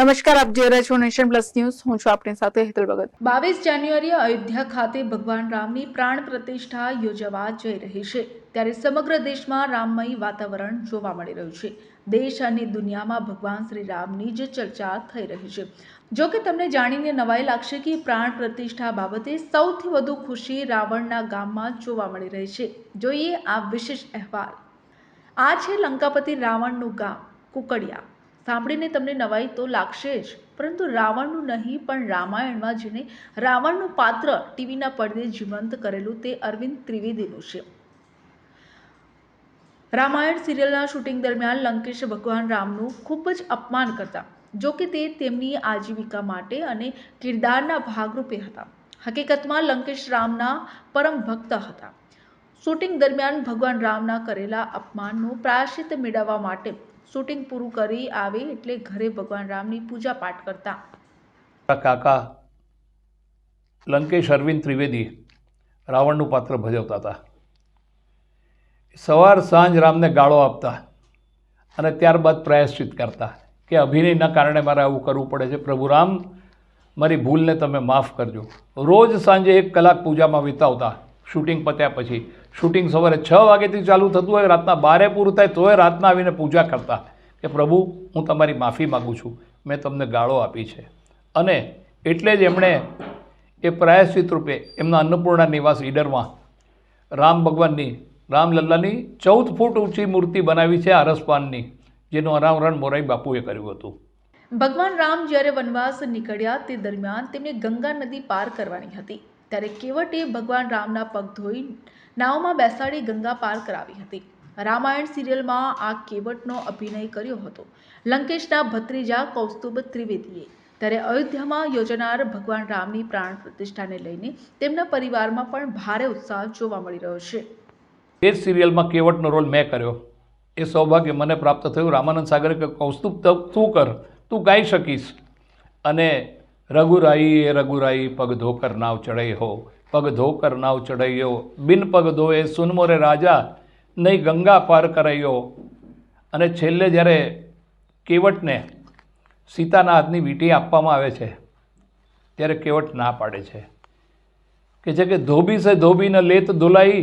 નમસ્કાર, આપ જોઈ રહ્યા છો નેશન પ્લસ ન્યૂઝ. હું છું આપણી સાથે હેતલ ભગત. બાવીસ જાન્યુઆરીએ અયોધ્યા ખાતે ભગવાન રામની પ્રાણ પ્રતિષ્ઠા યોજાવા જઈ રહી છે. ત્યારે સમગ્ર દેશમાં રામમય વાતાવરણ જોવા મળી રહ્યું છે. દેશ અને દુનિયામાં ભગવાન શ્રી રામની જ ચર્ચા થઈ રહી છે. જો કે તમને જાણીને નવાઈ લાગશે કે પ્રાણ પ્રતિષ્ઠા બાબતે સૌથી વધુ ખુશી રાવણના ગામમાં જોવા મળી રહી છે. જોઈએ આ વિશેષ અહેવાલ. આ છે લંકાપતિ રાવણનું ગામ, કુકડિયા. સાંભળીને તમને નવાઈ તો લાગશે જ. પરંતુ રાવણનું નહીં, પણ રામાયણમાં જેને રાવણનું પાત્ર ટીવીના પડદે જીવંત કરેલું તે અરવિંદ ત્રિવેદીનું છે. રામાયણ સિરિયલના શૂટિંગ દરમિયાન લંકેશ ભગવાન રામનું ખૂબ જ અપમાન કરતા, જો કે તે તેમની આજીવિકા માટે અને કિરદારના ભાગરૂપે હતા. હકીકતમાં લંકેશ રામના પરમ ભક્ત હતા. શૂટિંગ દરમિયાન ભગવાન રામના કરેલા અપમાનનું પ્રાયશ્ચિત મેળવવા માટે શૂટિંગ પૂરું કરી આવે એટલે ઘરે ભગવાન રામની પૂજા પાઠ કરતા. કાકા લંકેશ અરવિંદ ત્રિવેદી રાવણનું પાત્ર ભજવતા હતા. સવાર સાંજ રામને ગાળો આપતા અને ત્યારબાદ પ્રાયશ્ચિત કરતા કે અભિનયના કારણે મારે આવું કરવું પડે છે. પ્રભુ રામ, મારી ભૂલને તમે માફ કરજો. રોજ સાંજે એક કલાક પૂજામાં વિતાવતા, શૂટિંગ પત્યા પછી શૂટિંગ સવારે છ વાગ્યાથી ચાલુ થતું હોય, રાતના બારે પૂરું થાય, તોય રાતના આવીને પૂજા કરતા. કે પ્રભુ, હું તમારી માફી માગું છું. મેં તમને ગાળો આપી છે. અને એટલે જ એમણે એ પ્રાયશ્ચિત રૂપે એમના અન્નપૂર્ણા નિવાસ ઈડરમાં રામ ભગવાનની રામલલ્લાની ચૌદ ફૂટ ઊંચી મૂર્તિ બનાવી છે આરસપાનની જેનું અનાવરણ મોરાઈ બાપુએ કર્યું હતું. ભગવાન રામ જ્યારે વનવાસ નીકળ્યા તે દરમિયાન તેમને ગંગા નદી પાર કરવાની હતી. ત્યારે કેવટે ભગવાન રામના પગ ધોઈ નાવમાં બેસાડી ગંગા પાર કરાવી હતી. રામાયણ સિરિયલમાં આ કેવટનો અભિનય કર્યો હતો. લંકેશના ભત્રીજા કૌસ્તુભ ત્રિવેદીએ ત્યારે અયોધ્યામાં યોજાનાર ભગવાન રામની પ્રાણ પ્રતિષ્ઠાને લઈને તેમના પરિવારમાં પણ ભારે ઉત્સાહ જોવા મળી રહ્યો છે. એ જ સિરિયલમાં કેવટનો રોલ મેં કર્યો. એ સૌભાગ્ય મને પ્રાપ્ત થયું. રામાનંદ સાગરે કે કૌસ્તુભ, ત- કર. તું ગાઈ શકીશ. અને રઘુરાઈ એ રઘુરાઈ, પગ ધોકર નાવ ચડઈ હો. પગ ધો કર નાવ ચઢૈયો. બિન પગ ધોએ સુનમોરે રાજા નહીં ગંગા પાર કરાયો. અને છેલ્લે જ્યારે કેવટને સીતાના હાથની વીંટી આપવામાં આવે છે, ત્યારે કેવટ ના પાડે છે. કે છે કે ધોબી સે ધોબીને લેત ધોલાઈ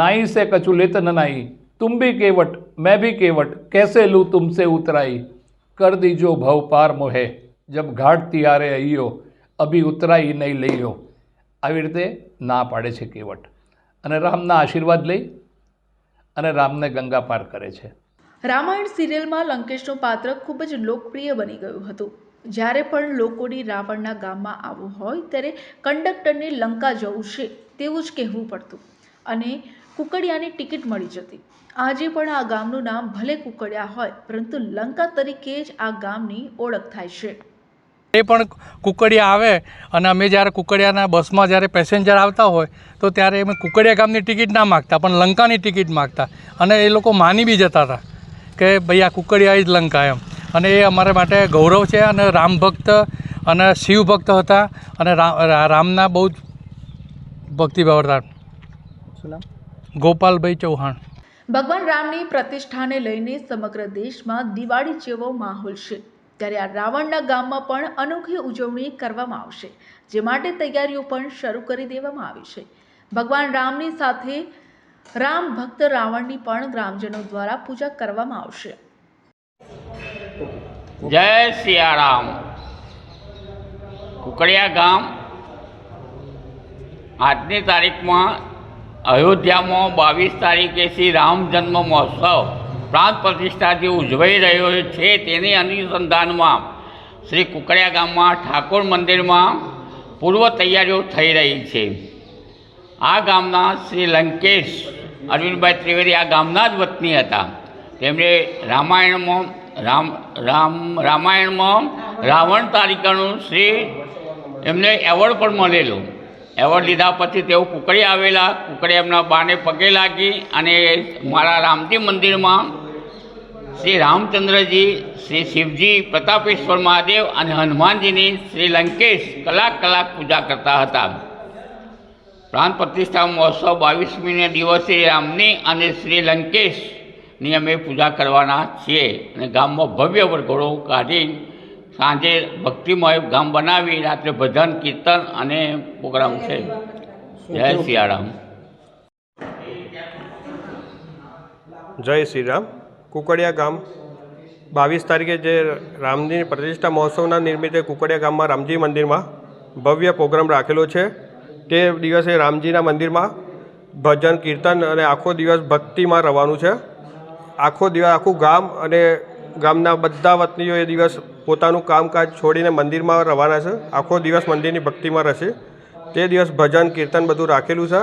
નાઈ સે કચું લેત ન નાઈ. તુમ બી કેવટ, મેં બી કેવટ, કેસે લું તુમસે ઉતરાઈ? કર દીજો ભાવ પાર મોહે, જબ ઘાટ તિયારે અહીયો અભી ઉતરાઈ નહીં લઈયો. આવી રીતે ના પાડે છે કેવટ. અને રામના આશીર્વાદ લઈ અને રામને ગંગા પાર કરે છે. રામાયણ સિરિયલમાં લંકેશનું પાત્ર ખૂબ જ લોકપ્રિય બની ગયું હતું. જ્યારે પણ લોકોની રાવણના ગામમાં આવવું હોય ત્યારે કંડક્ટરને લંકા જવું છે તેવું જ કહેવું પડતું અને કુકડિયાની ટિકિટ મળી જતી. આજે પણ આ ગામનું નામ ભલે કુકડિયા હોય, પરંતુ લંકા તરીકે જ આ ગામની ઓળખ થાય છે. એ પણ કુકડિયા આવે અને અમે જ્યારે કુકડિયાના બસમાં જ્યારે પેસેન્જર આવતા હોય તો ત્યારે અમે કુકડિયા ગામની ટિકિટ ના માગતા પણ લંકાની ટિકિટ માગતા. અને એ લોકો માની બી જતા હતા કે ભાઈ આ કુકડિયા જ લંકા એમ. અને એ અમારા માટે ગૌરવ છે અને રામ ભક્ત અને શિવ ભક્ત હતા અને રામના બહુ જ ભક્તિભાવ હતા ગોપાલભાઈ ચૌહાણ. ભગવાન રામની પ્રતિષ્ઠાને લઈને સમગ્ર દેશમાં દિવાળી જેવો માહોલ છે. ત્યારે આ રાવણના ગામમાં પણ અનોખી ઉજવણી કરવામાં આવશે, જે માટે તૈયારીઓ પણ શરૂ કરી દેવામાં આવી છે. ભગવાન રામની સાથે રામ ભક્ત રાવણની પણ ગ્રામજનો દ્વારા પૂજા કરવામાં આવશે. જય સિયારામ. કુકડિયા ગામ. આજની તારીખમાં અયોધ્યામાં બાવીસ તારીખે શ્રી રામ જન્મ મહોત્સવ પ્રાંત પ્રતિષ્ઠાથી ઉજવાઈ રહ્યો છે તેની અનુસંધાનમાં શ્રી કુકડિયા ગામમાં ઠાકોર મંદિરમાં પૂર્વ તૈયારીઓ થઈ રહી છે. આ ગામના શ્રી લંકેશ, અરવિંદભાઈ ત્રિવેદી આ ગામના જ વતની હતા. તેમણે રામાયણમાં, રામ રામ, રામાયણમાં રાવણ તારીકાનું શ્રી એમને એવોર્ડ પણ મળેલો. એવોર્ડ લીધા પછી તેઓ કુકડી આવેલા, કુકડી એમના બાને પગે લાગી અને મારા રામજી મંદિરમાં શ્રી રામચંદ્રજી, શ્રી શિવજી, પ્રતાપેશ્વર મહાદેવ અને હનુમાનજીની શ્રી લંકેશ કલાક કલાક પૂજા કરતા હતા. પ્રાણ પ્રતિષ્ઠા મહોત્સવ બાવીસમીને દિવસે રામની અને શ્રી લંકેશની અમે પૂજા કરવાના છીએ અને ગામમાં ભવ્ય વરઘોડો કાઢી સાંજે ભક્તિમય ગામ બનાવી, રાત્રે ભજન, કીર્તન અને પ્રોગ્રામ છે. જય સિયારામ જય શ્રી રામ કુકડિયા ગામ. બાવીસ તારીખે જે રામજી પ્રતિષ્ઠા મહોત્સવના નિમિત્તે કુકડિયા ગામમાં રામજી મંદિરમાં ભવ્ય પ્રોગ્રામ રાખેલો છે. તે દિવસે રામજીના મંદિરમાં ભજન, કીર્તન અને આખો દિવસ ભક્તિમાં રહેવાનું છે. આખો દિવસ આખું ગામ અને ગામના બધા વતનીઓ એ દિવસ પોતાનું કામકાજ છોડીને મંદિરમાં રવાના છે. આખો દિવસ મંદિરની ભક્તિમાં રહેશે. તે દિવસ ભજન, કીર્તન બધું રાખેલું છે.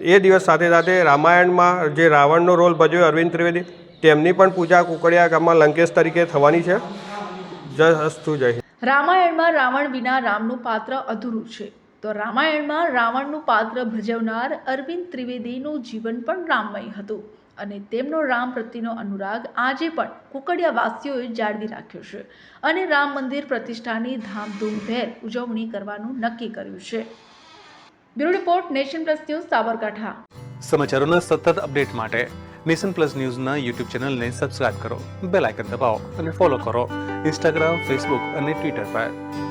એ દિવસ સાથે સાથે રામાયણમાં જે રાવણનો રોલ ભજવ્યો અરવિંદ ત્રિવેદી, તેમની પણ પૂજા કુકડિયા ગામમાં લંકેશ તરીકે થવાની છે. જય અસ્તુ, જય રામાયણમાં રાવણ વિના રામનું પાત્ર અધૂરું છે. તો રામાયણમાં રાવણનું પાત્ર ભજવનાર અરવિંદ ત્રિવેદીનું જીવન પણ રામમય હતું. અને તેમનો રામ પ્રત્યેનો અનુરાગ આજે પણ કુકડિયા વાસીઓએ જાળવી રાખ્યો છે અને રામ મંદિર પ્રતિષ્ઠાની ધામધૂમભેર ઉજવણી કરવાનું નક્કી કર્યું છે. Bureau report, Nation Plus News, Sabarkantha. સમાચારોના સતત અપડેટ માટે નેશન પ્લસ ન્યૂઝના યુટ્યુબ ચેનલને સબસ્ક્રાઇબ કરો, બેલ આઇકન દબાવો અને ફોલો કરો ઇન્સ્ટાગ્રામ, ફેસબુક અને ટ્વિટર પર.